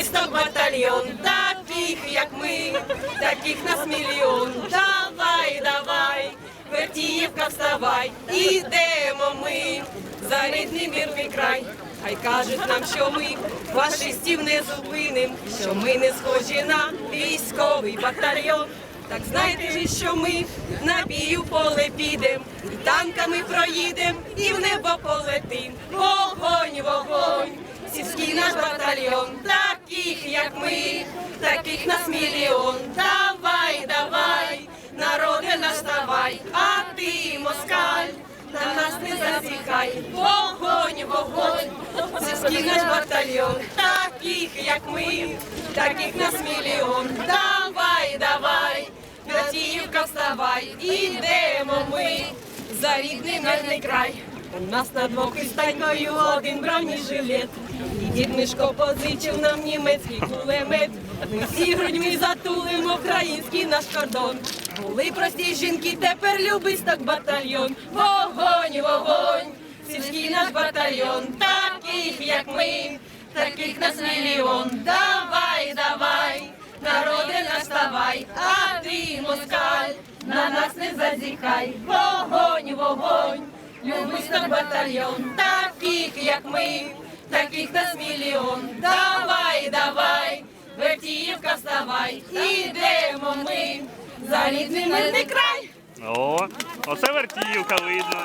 Любисток батальйон, таких як ми, таких нас мільйон. Давай, давай, Вертіївка, вставай, ідемо ми за рідний мирний край. Хай кажуть нам, що ми фашистів не зупиним, що ми не схожі на військовий батальйон. Так знайте ж, що ми на бію поле підем, і танками проїдем, і в небо полетим. Вогонь, вогонь, сільський наш батальйон, таких як ми, таких нас мільйон. Давай, давай, народе наш ставай, а ти, москаль, на нас не зазіхай. Вогонь, вогонь, сільський наш батальйон, таких як ми, таких нас мільйон. Давай, давай. Гратіївка, вставай, ідемо ми за рідний мирний край. У нас на двох із танькою один бронежилет. І дід Мишко позичив нам німецький кулемет. Ми всі грудьми затулимо український наш кордон. Були прості жінки, тепер любисток батальйон. Вогонь, вогонь, сільський наш батальйон, таких як ми, таких нас мільйон. Давай, давай. Народи наставай, а ти, москаль, на нас не зазіхай, вогонь, вогонь, любисток батальйон, таких, як ми, таких нас мільйон. Давай, давай, Вертіївка, вставай, ідемо ми за рідний мирний край. О, оце вертівка видно.